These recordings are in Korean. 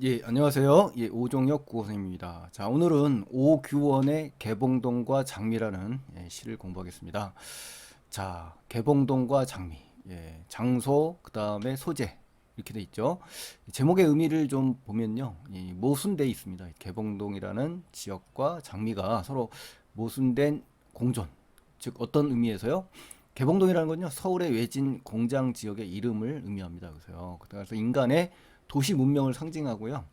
예, 안녕하세요. 예, 오종혁 국어선생님입니다. 자, 오늘은 오규원의 개봉동과 장미라는 예, 시를 공부하겠습니다. 자, 개봉동과 장미. 예, 장소, 그 다음에 소재. 이렇게 돼 있죠. 제목의 의미를 좀 보면요. 이 모순돼 있습니다. 개봉동이라는 지역과 장미가 서로 모순된 공존. 즉, 어떤 의미에서요? 개봉동이라는 건요, 서울의 외진 공장 지역의 이름을 의미합니다. 그래서요. 그래서 인간의 도시 문명을 상징하고요.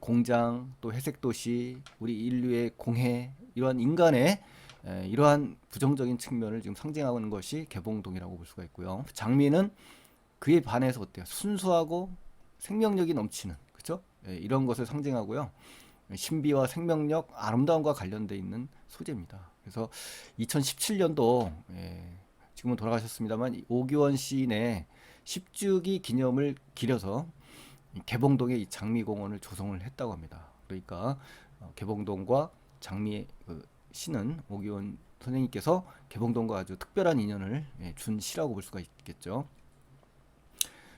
공장 또 회색 도시 우리 인류의 공해 이러한 인간의 에, 이러한 부정적인 측면을 지금 상징하고 있는 것이 개봉동이라고 볼 수가 있고요. 장미는 그에 반해서 어때요? 순수하고 생명력이 넘치는 그렇죠? 이런 것을 상징하고요. 신비와 생명력, 아름다움과 관련돼 있는 소재입니다. 그래서 2017년도 예, 지금은 돌아가셨습니다만 오기원 시인의 10주기 기념을 기려서 이 개봉동에 이 장미공원을 조성을 했다고 합니다. 그러니까 어, 개봉동과 장미의 그 시는 오기원 선생님께서 개봉동과 아주 특별한 인연을 예, 준 시라고 볼 수가 있겠죠.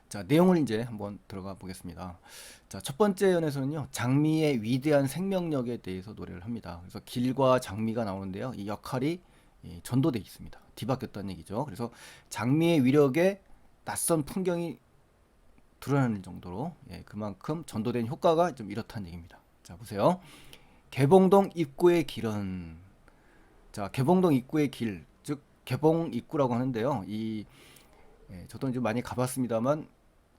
자, 내용을 이제 한번 들어가 보겠습니다. 자, 첫 번째 연에서는요, 장미의 위대한 생명력에 대해서 노래를 합니다. 그래서 길과 장미가 나오는데요, 이 역할이 예, 전도돼 있습니다. 뒤바뀌었다는 얘기죠. 그래서 장미의 위력에 낯선 풍경이 드러나는 정도로 예, 그만큼 전도된 효과가 좀 이렇다는 얘기입니다. 자, 보세요. 개봉동 입구의 길은 자, 개봉동 입구의 길, 즉 개봉 입구라고 하는데요. 이 예, 저도 이제 많이 가봤습니다만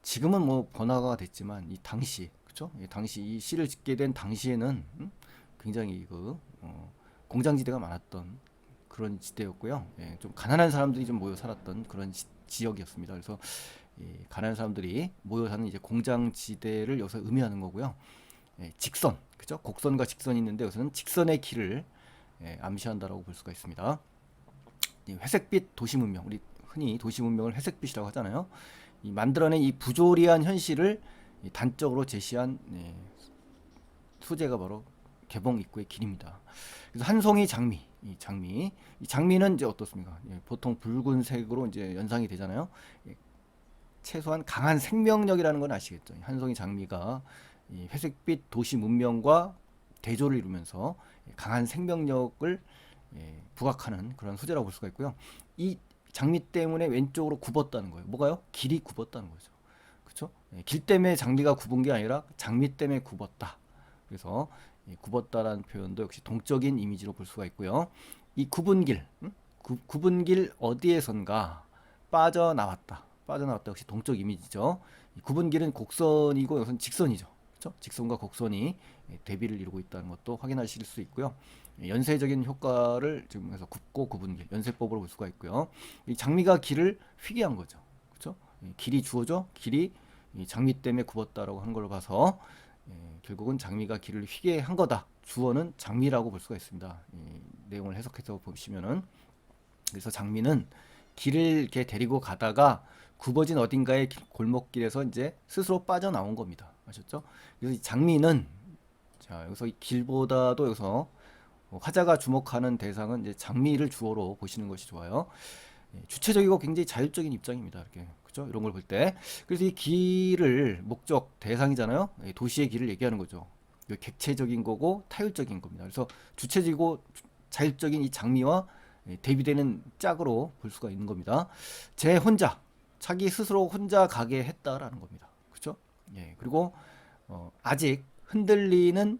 지금은 뭐 번화가가 됐지만 이 당시 그렇죠? 예, 당시 이 시를 짓게 된 당시에는 음? 굉장히 그 어, 공장지대가 많았던 그런 지대였고요. 예, 좀 가난한 사람들이 좀 모여 살았던 그런 지, 지역이었습니다. 그래서 이 가난한 사람들이 모여 사는 이제 공장 지대를 여기서 의미하는 거고요. 예, 직선, 그죠? 곡선과 직선이 있는데 여기서는 직선의 길을 예, 암시한다라고 볼 수가 있습니다. 이 회색빛 도시 문명, 우리 흔히 도시 문명을 회색빛이라고 하잖아요. 이 만들어낸 이 부조리한 현실을 이 단적으로 제시한 예, 소재가 바로 개봉 입구의 길입니다. 그래서 한 송이 장미, 이 장미, 이 장미는 이제 어떻습니까? 예, 보통 붉은색으로 이제 연상이 되잖아요. 예, 최소한 강한 생명력이라는 건 아시겠죠? 한 송이 장미가 이 회색빛 도시 문명과 대조를 이루면서 강한 생명력을 예, 부각하는 그런 소재라고 볼 수가 있고요. 이 장미 때문에 왼쪽으로 굽었다는 거예요. 뭐가요? 길이 굽었다는 거죠. 그렇죠? 예, 길 때문에 장미가 굽은 게 아니라 장미 때문에 굽었다. 그래서 이 굽었다라는 표현도 역시 동적인 이미지로 볼 수가 있고요. 이 굽은 길, 음? 구, 굽은 길 어디에선가 빠져나왔다. 빠져나왔다 역시 동적 이미지죠. 이 굽은 길은 곡선이고 여기서는 직선이죠. 그렇죠? 직선과 곡선이 예, 대비를 이루고 있다는 것도 확인하실 수 있고요. 예, 연쇄적인 효과를 지금 해서 굽고 굽은 길, 연쇄법으로 볼 수가 있고요. 이 장미가 길을 휘게 한 거죠. 그렇죠? 길이 주어져 길이 장미 때문에 굽었다라고 하는 걸로 봐서 예, 결국은 장미가 길을 휘게 한 거다. 주어는 장미라고 볼 수가 있습니다. 이 내용을 해석해서 보시면은 그래서 장미는 길을 이렇게 데리고 가다가 굽어진 어딘가의 골목길에서 이제 스스로 빠져나온 겁니다. 아셨죠? 그래서 이 장미는 자 여기서 이 길보다도 여기서 화자가 주목하는 대상은 이제 장미를 주어로 보시는 것이 좋아요. 예, 주체적이고 굉장히 자율적인 입장입니다. 이렇게 그죠? 이런 걸 볼 때. 그래서 이 길을 목적 대상이잖아요. 예, 도시의 길을 얘기하는 거죠. 객체적인 거고 타율적인 겁니다. 그래서 주체적이고 자율적인 이 장미와 예, 대비되는 짝으로 볼 수가 있는 겁니다. 제 혼자 자기 스스로 혼자 가게 했다라는 겁니다. 그렇죠? 예. 그리고 어, 아직 흔들리는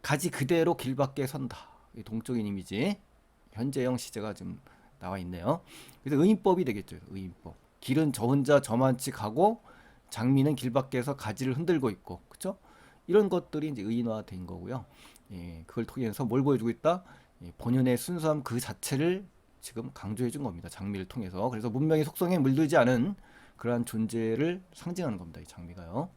가지 그대로 길 밖에 선다. 동적인 이미지. 현재형 시제가 좀 나와 있네요. 그래서 의인법이 되겠죠. 의인법. 길은 저 혼자 저만치 가고 장미는 길 밖에서 가지를 흔들고 있고, 그렇죠? 이런 것들이 이제 의인화된 거고요. 예, 그걸 통해서 뭘 보여주고 있다? 예, 본연의 순수함 그 자체를 지금 강조해 준 겁니다. 장미를 통해서. 그래서 문명의 속성에 물들지 않은 그러한 존재를 상징하는 겁니다. 이 장미가요.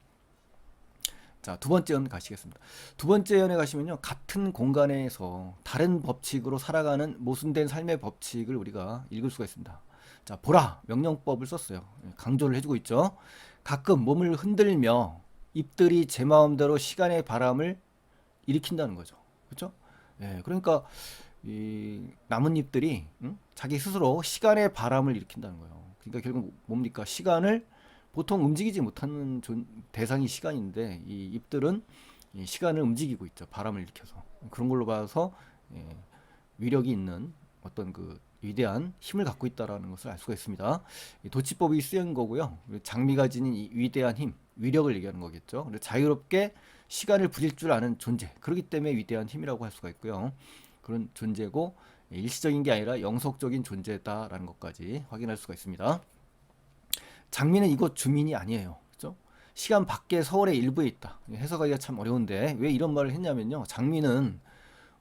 자, 두 번째 연 가시겠습니다. 두 번째 연에 가시면요. 같은 공간에서 다른 법칙으로 살아가는 모순된 삶의 법칙을 우리가 읽을 수가 있습니다. 자, 보라. 명령법을 썼어요. 예, 강조를 해주고 있죠. 가끔 몸을 흔들며 잎들이 제 마음대로 시간의 바람을 일으킨다는 거죠. 그렇죠? 예, 그러니까 이 나뭇잎들이 응? 자기 스스로 시간의 바람을 일으킨다는 거예요. 그러니까 결국 뭡니까? 시간을 보통 움직이지 못하는 존- 대상이 시간인데 이 잎들은 이 시간을 움직이고 있죠. 바람을 일으켜서 그런 걸로 봐서 예, 위력이 있는 어떤 그 위대한 힘을 갖고 있다라는 것을 알 수가 있습니다. 이 도치법이 쓰인 거고요. 장미가 지닌 이 위대한 힘, 위력을 얘기하는 거겠죠. 자유롭게 시간을 부릴 줄 아는 존재. 그렇기 때문에 위대한 힘이라고 할 수가 있고요. 그런 존재고 일시적인 게 아니라 영속적인 존재다라는 것까지 확인할 수가 있습니다. 장미는 이곳 주민이 아니에요. 그죠? 시간 밖에 서울의 일부에 있다. 해석하기가 참 어려운데 왜 이런 말을 했냐면요. 장미는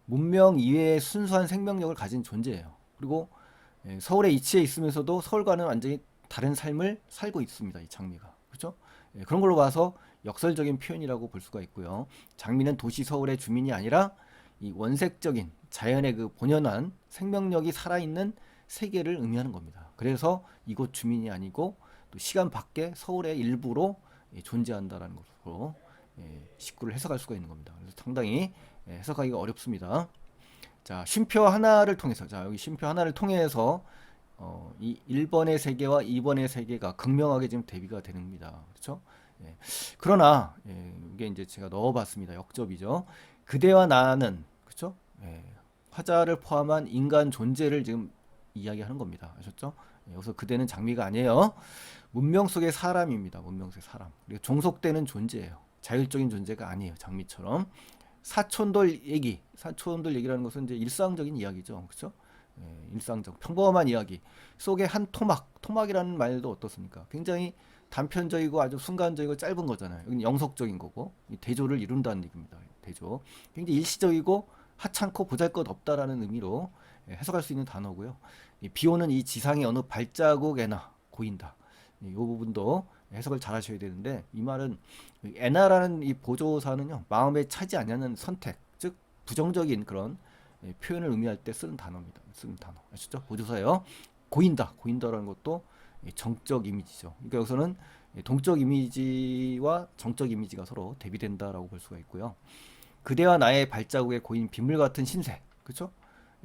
문명 이외의 순수한 생명력을 가진 존재예요. 그리고 예, 서울에 이치해 있으면서도 서울과는 완전히 다른 삶을 살고 있습니다. 이 장미가. 그렇죠? 예, 그런 걸로 봐서 역설적인 표현이라고 볼 수가 있고요. 장미는 도시 서울의 주민이 아니라 이 원색적인 자연의 그 본연한 생명력이 살아있는 세계를 의미하는 겁니다. 그래서 이곳 주민이 아니고 또 시간 밖에 서울의 일부로 예, 존재한다라는 것으로 예, 식구를 해석할 수가 있는 겁니다. 그래서 상당히 예, 해석하기가 어렵습니다. 자, 쉼표 하나를 통해서 자, 여기 쉼표 하나를 통해서 어, 이 1번의 세계와 2번의 세계가 극명하게 지금 대비가 되는 겁니다. 그렇죠? 예. 그러나 예, 이게 이제 제가 넣어봤습니다. 역접이죠. 그대와 나는 그렇죠? 예, 화자를 포함한 인간 존재를 지금 이야기하는 겁니다. 아셨죠? 예, 여기서 그대는 장미가 아니에요. 문명 속의 사람입니다. 문명 속의 사람. 그리고 종속되는 존재예요. 자율적인 존재가 아니에요. 장미처럼. 사촌돌 얘기, 사촌돌 얘기라는 것은 이제 일상적인 이야기죠. 그렇죠? 예, 일상적, 평범한 이야기 속에 한 토막, 토막이라는 말도 어떻습니까? 굉장히 단편적이고 아주 순간적이고 짧은 거잖아요. 여기는 영속적인 거고 이 대조를 이룬다는 얘기입니다. 대조. 굉장히 일시적이고 하찮고 보잘것없다라는 의미로 예, 해석할 수 있는 단어고요. 이 비오는 이 지상의 어느 발자국에나 고인다. 이 부분도 해석을 잘 하셔야 되는데 이 말은 에나라는 이 보조사는요 마음에 차지 않는 선택 즉 부정적인 그런 예, 표현을 의미할 때 쓰는 단어입니다 쓰는 단어 아시죠 보조사예요 고인다 고인다라는 것도 이 정적 이미지죠 그러니까 여기서는 이 동적 이미지와 정적 이미지가 서로 대비된다라고 볼 수가 있고요 그대와 나의 발자국에 고인 빗물 같은 신세 그렇죠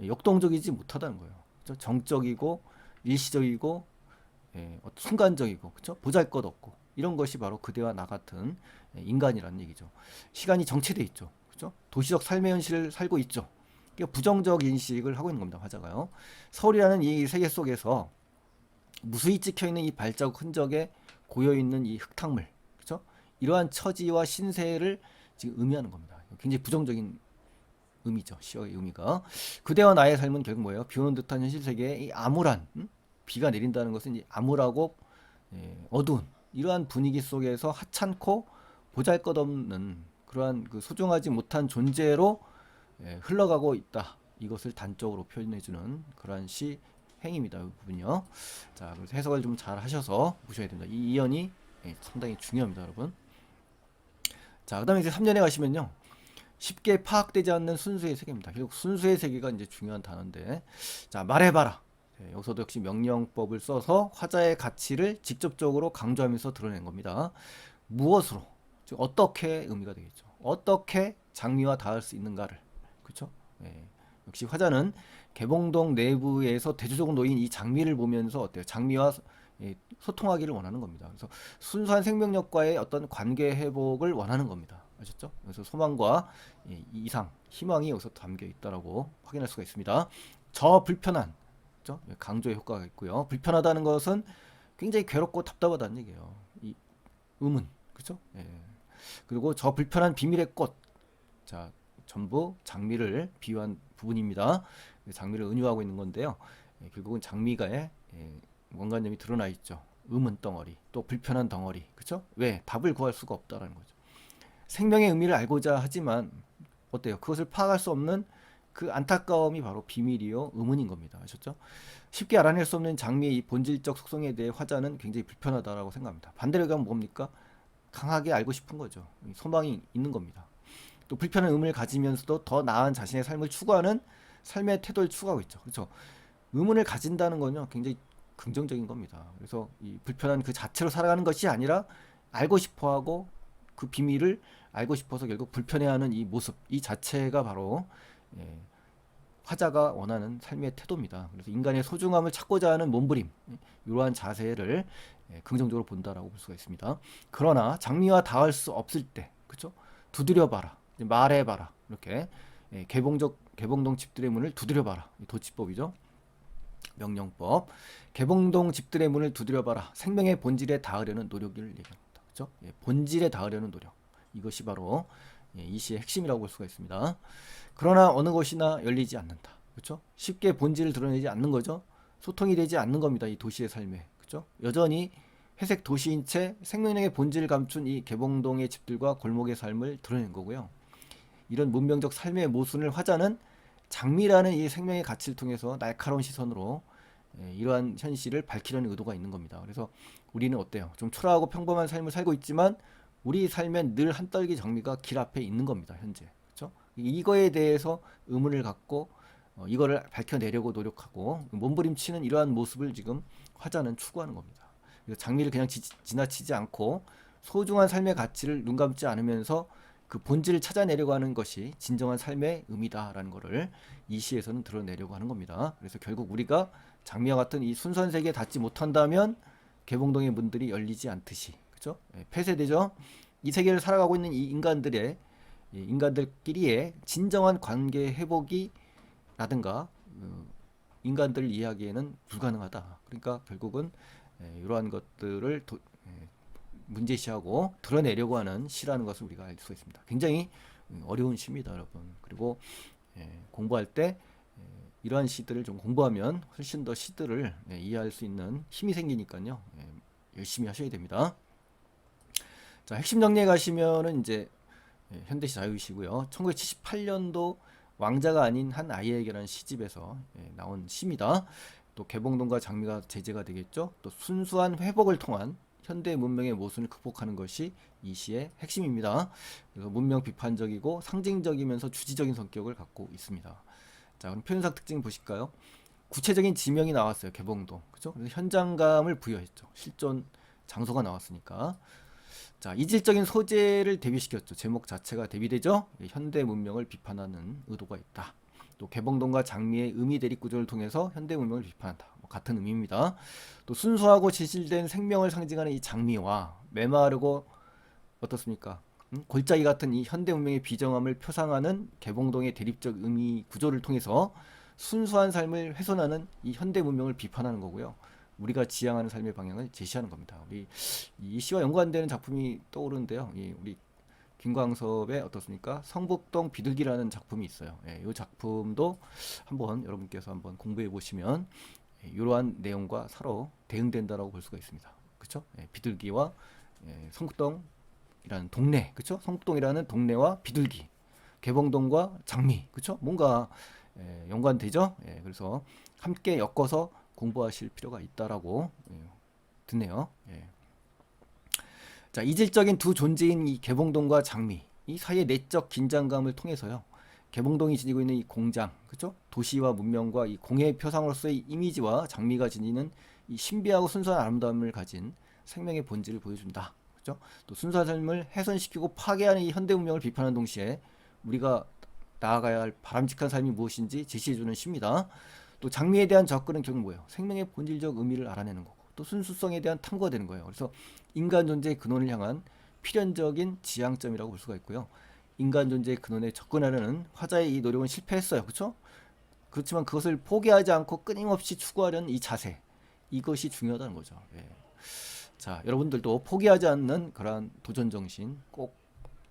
역동적이지 못하다는 거예요 그렇죠? 정적이고 일시적이고 예, 순간적이고 그렇죠? 보잘것없고 이런 것이 바로 그대와 나 같은 예, 인간이라는 얘기죠. 시간이 정체돼 있죠. 그렇죠? 도시적 삶의 현실을 살고 있죠. 그러니까 부정적 인식을 하고 있는 겁니다. 화자가요. 서울이라는 이 세계 속에서 무수히 찍혀 있는 이 발자국 흔적에 고여 있는 이 흙탕물, 그렇죠? 이러한 처지와 신세를 지금 의미하는 겁니다. 굉장히 부정적인 의미죠. 시어의 의미가. 그대와 나의 삶은 결국 뭐예요? 비오는 듯한 현실 세계의 이 암울한 음? 비가 내린다는 것은 이제 암울하고 예, 어두운 이러한 분위기 속에서 하찮고 보잘것없는 그러한 그 소중하지 못한 존재로 예, 흘러가고 있다. 이것을 단적으로 표현해주는 그러한 시 행입니다. 이 부분요. 자, 그래서 해석을 좀 잘 하셔서 보셔야 됩니다. 이 이연이 예, 상당히 중요합니다, 여러분. 자, 그다음에 이제 3년에 가시면요. 쉽게 파악되지 않는 순수의 세계입니다. 결국 순수의 세계가 이제 중요한 단어인데, 자 말해봐라. 네, 여기서도 역시 명령법을 써서 화자의 가치를 직접적으로 강조하면서 드러낸 겁니다. 무엇으로? 즉 어떻게 의미가 되겠죠. 어떻게 장미와 닿을 수 있는가를 그렇죠? 예, 역시 화자는 개봉동 내부에서 대조적으로 놓인 이 장미를 보면서 어때요? 장미와 예, 소통하기를 원하는 겁니다. 그래서 순수한 생명력과의 어떤 관계 회복을 원하는 겁니다. 아셨죠? 그래서 소망과 예, 이상, 희망이 여기서 담겨 있다라고 확인할 수가 있습니다. 저 불편한 그죠? 예, 강조의 효과가 있고요. 불편하다는 것은 굉장히 괴롭고 답답하다는 얘기예요. 이 음은 그죠? 예. 그리고 저 불편한 비밀의 꽃, 자 전부 장미를 비유한 부분입니다. 장미를 은유하고 있는 건데요. 예, 결국은 장미가의 예, 원관념이 드러나 있죠. 음은 덩어리, 또 불편한 덩어리, 그렇죠? 왜 답을 구할 수가 없다라는 거죠. 생명의 의미를 알고자 하지만 어때요? 그것을 파악할 수 없는 그 안타까움이 바로 비밀이요 의문인 겁니다. 아셨죠? 쉽게 알아낼 수 없는 장미의 이 본질적 속성에 대해 화자는 굉장히 불편하다라고 생각합니다. 반대로 가면 뭡니까? 강하게 알고 싶은 거죠. 소망이 있는 겁니다. 또 불편한 의문을 가지면서도 더 나은 자신의 삶을 추구하는 삶의 태도를 추구하고 있죠. 그렇죠? 의문을 가진다는 건요 굉장히 긍정적인 겁니다. 그래서 이 불편한 그 자체로 살아가는 것이 아니라 알고 싶어 하고 그 비밀을 알고 싶어서 결국 불편해하는 이 모습, 이 자체가 바로 예, 화자가 원하는 삶의 태도입니다. 그래서 인간의 소중함을 찾고자 하는 몸부림, 이러한 자세를 예, 긍정적으로 본다라고 볼 수가 있습니다. 그러나 장미와 닿을 수 없을 때, 그렇죠? 두드려봐라, 말해봐라, 이렇게 예, 개봉적 개봉동 집들의 문을 두드려봐라, 이 도치법이죠. 명령법. 개봉동 집들의 문을 두드려봐라. 생명의 본질에 닿으려는 노력을 얘기합니다. 그렇죠? 예, 본질에 닿으려는 노력. 이것이 바로 예, 이 시의 핵심이라고 볼 수가 있습니다. 그러나 어느 곳이나 열리지 않는다. 그렇죠? 쉽게 본질을 드러내지 않는 거죠. 소통이 되지 않는 겁니다. 이 도시의 삶에. 그렇죠? 여전히 회색 도시인 채 생명력의 본질을 감춘 이 개봉동의 집들과 골목의 삶을 드러낸 거고요. 이런 문명적 삶의 모순을 화자는 장미라는 이 생명의 가치를 통해서 날카로운 시선으로 예, 이러한 현실을 밝히려는 의도가 있는 겁니다. 그래서 우리는 어때요? 좀 초라하고 평범한 삶을 살고 있지만 우리 삶엔 늘 한떨기 장미가 길 앞에 있는 겁니다. 현재. 그렇죠? 이거에 대해서 의문을 갖고 어, 이거를 밝혀내려고 노력하고 몸부림치는 이러한 모습을 지금 화자는 추구하는 겁니다. 장미를 그냥 지, 지나치지 않고 소중한 삶의 가치를 눈 감지 않으면서 그 본질을 찾아내려고 하는 것이 진정한 삶의 의미다라는 것을 이 시에서는 드러내려고 하는 겁니다. 그래서 결국 우리가 장미와 같은 이 순수한 세계에 닿지 못한다면 개봉동의 문들이 열리지 않듯이 그죠? 예, 폐쇄되죠. 이 세계를 살아가고 있는 이 인간들의 이 인간들끼리의 진정한 관계 회복이 라든가 어, 인간들 이야기에는 불가능하다. 그러니까 결국은 예, 이러한 것들을 도, 예, 문제시하고 드러내려고 하는 시라는 것을 우리가 알 수 있습니다. 굉장히 어려운 시입니다, 여러분. 그리고 예, 공부할 때 예, 이러한 시들을 좀 공부하면 훨씬 더 시들을 예, 이해할 수 있는 힘이 생기니까요. 예, 열심히 하셔야 됩니다. 자, 핵심 정리에 가시면은 이제 예, 현대시 자유시고요. 1978년도 왕자가 아닌 한 아이에게라는 시집에서 예, 나온 시입니다. 또 개봉동과 장미가 제재가 되겠죠. 또 순수한 회복을 통한 현대 문명의 모순을 극복하는 것이 이 시의 핵심입니다. 그래서 문명 비판적이고 상징적이면서 주지적인 성격을 갖고 있습니다. 자, 그럼 표현상 특징 보실까요? 구체적인 지명이 나왔어요. 개봉동. 그죠? 현장감을 부여했죠. 실존 장소가 나왔으니까. 자, 이질적인 소재를 대비시켰죠. 제목 자체가 대비되죠. 현대 문명을 비판하는 의도가 있다. 또 개봉동과 장미의 의미 대립 구조를 통해서 현대 문명을 비판한다. 뭐 같은 의미입니다. 또 순수하고 진실된 생명을 상징하는 이 장미와 메마르고 어떻습니까? 음? 골짜기 같은 이 현대 문명의 비정함을 표상하는 개봉동의 대립적 의미 구조를 통해서 순수한 삶을 훼손하는 이 현대 문명을 비판하는 거고요. 우리가 지향하는 삶의 방향을 제시하는 겁니다. 우리 이 시와 연관되는 작품이 떠오르는데요. 이 우리 김광섭의 어떻습니까? 성북동 비둘기라는 작품이 있어요. 예, 이 작품도 한번 여러분께서 한번 공부해 보시면 예, 이러한 내용과 서로 대응된다라고 볼 수가 있습니다. 그렇죠? 예, 비둘기와 예, 성북동이라는 동네, 그렇죠? 성북동이라는 동네와 비둘기, 개봉동과 장미, 그렇죠? 뭔가 예, 연관되죠? 예, 그래서 함께 엮어서 공부하실 필요가 있다라고 예. 예. 자, 이질적인 두 존재인 이 개봉동과 장미, 이 사이의 내적 긴장감을 통해서요. 개봉동이 지니고 있는 이 공장, 그죠? 도시와 문명과 이 공의 표상으로서의 이미지와 장미가 지니는 이 신비하고 순수한 아름다움을 가진 생명의 본질을 보여준다. 그죠? 또 순수한 삶을 훼손시키고 파괴하는 이 현대 문명을 비판하는 동시에 우리가 나아가야 할 바람직한 삶이 무엇인지 제시해주는 시입니다. 또 장미에 대한 접근은 결국 뭐예요? 생명의 본질적 의미를 알아내는 거고 또 순수성에 대한 탐구가 되는 거예요. 그래서 인간 존재의 근원을 향한 필연적인 지향점이라고 볼 수가 있고요. 인간 존재의 근원에 접근하려는 화자의 이 노력은 실패했어요. 그렇죠? 그렇지만 그것을 포기하지 않고 끊임없이 추구하려는 이 자세 이것이 중요하다는 거죠. 예. 자, 여러분들도 포기하지 않는 그러한 도전 정신 꼭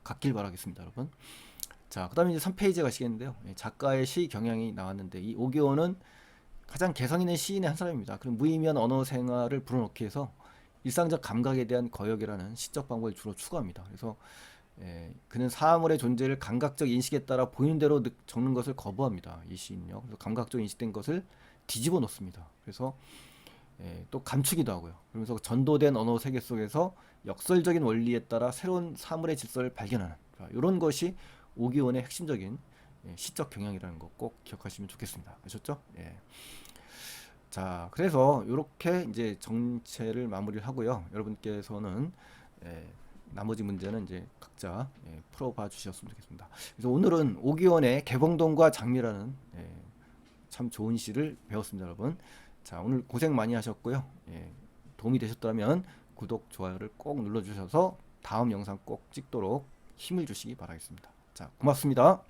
갖길 바라겠습니다, 여러분. 자, 그다음에 이제 3페이지 가시겠는데요. 예, 작가의 시 경향이 나왔는데 이 오기호는 가장 개성 있는 시인의 한 사람입니다. 그럼 무의미한 언어 생활을 불어넣기 위해서 일상적 감각에 대한 거역이라는 시적 방법을 주로 추구합니다. 그래서 예, 그는 사물의 존재를 감각적 인식에 따라 보이는 대로 느- 적는 것을 거부합니다. 이 시인요. 그래서 감각적 인식된 것을 뒤집어 놓습니다. 그래서 예, 또 감추기도 하고요. 그러면서 전도된 언어 세계 속에서 역설적인 원리에 따라 새로운 사물의 질서를 발견하는 이런 것이 오기원의 핵심적인 예, 시적 경향이라는 거 꼭 기억하시면 좋겠습니다. 아셨죠? 예. 자, 그래서 이렇게 이제 정체를 마무리를 하고요. 여러분께서는 예, 나머지 문제는 이제 각자 예, 풀어봐 주셨으면 좋겠습니다. 그래서 오늘은 오기원의 개봉동과 장미라는 예, 참 좋은 시를 배웠습니다, 여러분. 자, 오늘 고생 많이 하셨고요. 예, 도움이 되셨다면 구독, 좋아요를 꼭 눌러주셔서 다음 영상 꼭 찍도록 힘을 주시기 바라겠습니다. 자, 고맙습니다.